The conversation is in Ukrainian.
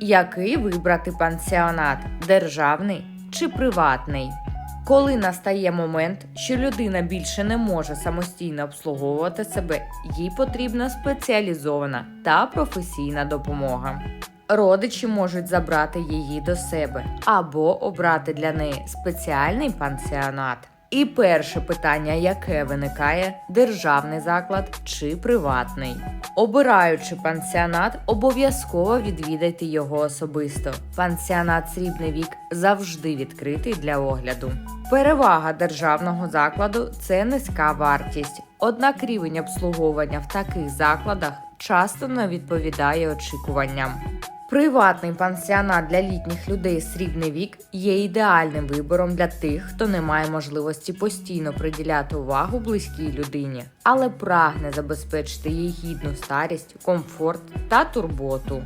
Який вибрати пансіонат державний чи приватний? Коли настає момент, що людина більше не може самостійно обслуговувати себе, їй потрібна спеціалізована та професійна допомога. Родичі можуть забрати її до себе або обрати для неї спеціальний пансіонат. І перше питання, яке виникає: державний заклад чи приватний. Обираючи пансіонат, обов'язково відвідайте його особисто. Пансіонат Срібний вік завжди відкритий для огляду. Перевага державного закладу це низька вартість, однак рівень обслуговування в таких закладах часто не відповідає очікуванням. Приватний пансіонат для літніх людей срібний вік є ідеальним вибором для тих, хто не має можливості постійно приділяти увагу близькій людині, але прагне забезпечити їй гідну старість, комфорт та турботу.